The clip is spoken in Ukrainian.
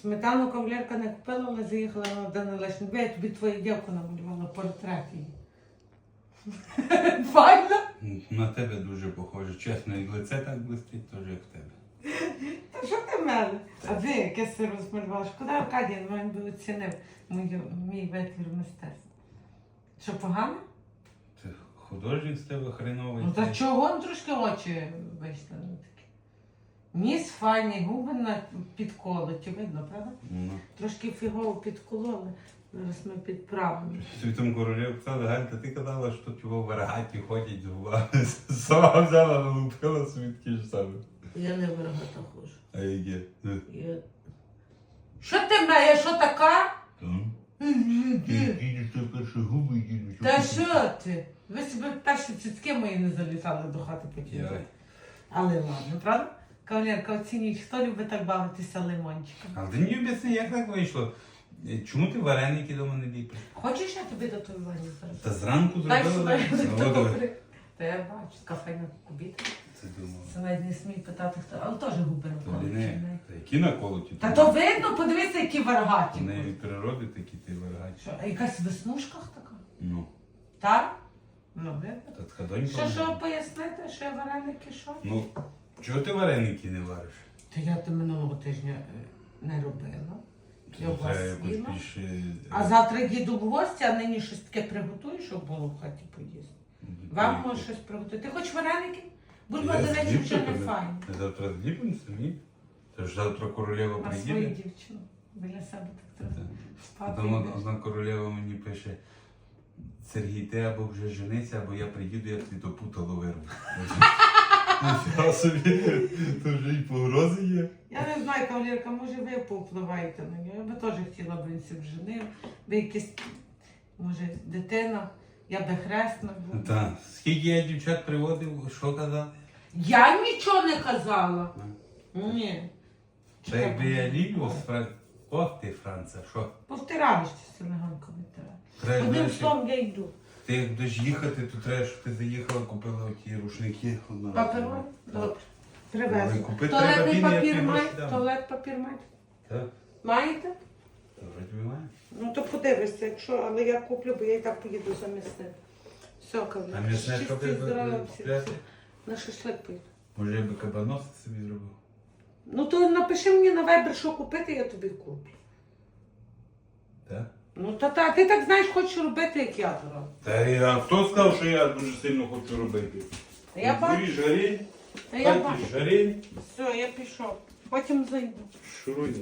Сметану кавалерка не купила, але заїхала на Дана Лешник. Я тобі твою дівку намалювала портрет її. Файно? На тебе дуже похоже. Чесно, і лице так блистить, теж як в тебе. Та що ти мене? А ви яке си розмалювала? Шкода Аркадій, він би оцінив мою, мій витвір мистецтва. Що погано? Це художник з тебе хреновий. Ну та чого он трошки очі вийшли? Ніс файний, губи на підколоті, видно, правда? Ну. Трошки фігово підкололи. Зараз ми підправимо. Світом королів Галь, та ти казала, що тут його варагаті ходять з губами. Сама взяла, налупила собі такі ж самі. Я не вирогата хожу. А яке? Я... Що ти мене? Я що така? там. Їдеш, ти перше губи їдеш. Та що ти? Ви собі перші цицьки мої не залітали до хати потім. Але ладно, правда? Кавалерка, оцініть, хто любить так бавитися лимончиком. Але ти мені об'ясни, як так вийшло? Е, Чому ти вареники до мене ліпиш? Хочеш я тобі до татуювання зараз? Та зранку Дай зробила. сюди. Ну. Добре. Та я бачу, кафейна кубіта. Це думав. Це навіть не смій питати, хто, але теж губи То наколоті. не. Та які наколоті? Та то видно, подивися, які варгаті. У неї від природи такі ти варгаті. Що, а якась в веснушках така? Ну, Так? Ну, видно. та така донька. Що, в що мене. пояснити, що я вареники, що? Ну, чого ти вареники не вариш? Та я то минулого тижня е, не робила. Я у вас треба якось їла. більше. е, А завтра їду в гості, а нині щось таке приготую, щоб було в хаті поїсти. Вам може щось приготувати. Ти хочеш вареники? Будьмо, до речі, вже не файні. Ти Завтра зліпимо самі. Це ж завтра королева На свою приїде. дівчину. Біля себе так Та. треба. Спати. Там одна- одна королева мені пише. Сергій, ти або вже женися, або я приїду, я тобі то путало вирву. Нічого собі, то вже і погрози є. Я не знаю, кавалерка, може ви повпливаєте на нього. Я би теж хотіла б він себе женив. Ви якась, може, дитина, я би хресна була. Так, скільки я дівчат приводив, що казали? Я нічого не казала. Ні. Та якби я Лілю. Ох ти, Франца, що? Повтираєш ти селеганка витирає. Треба, Одним словом я йду. Ти як будеш їхати, то треба, щоб ти заїхала, купила оті рушники. одна. Добре. Привезли. Але купити Туалетний треба папір маєте? дам. Туалет папір маєте? Так, Маєте? то вроді має. Ну то подивишся, якщо, але я куплю, бо я і так поїду за м'ясним. Все, А кавалер. м'ясне що ти здоров'я всім. купляти? На шашлик поїду. Може, я би кабанос собі зробив? Ну то напиши мені на вебер, що купити, я тобі куплю. Так? Ну та та ти так знаєш, хочеш робити, як я то роблю. Та я хто сказав, що я дуже сильно хочу робити? Та я бачу, Курі, жарень, та я бачу. жарень. Все, я пішов. Потім зайду. Шуруй.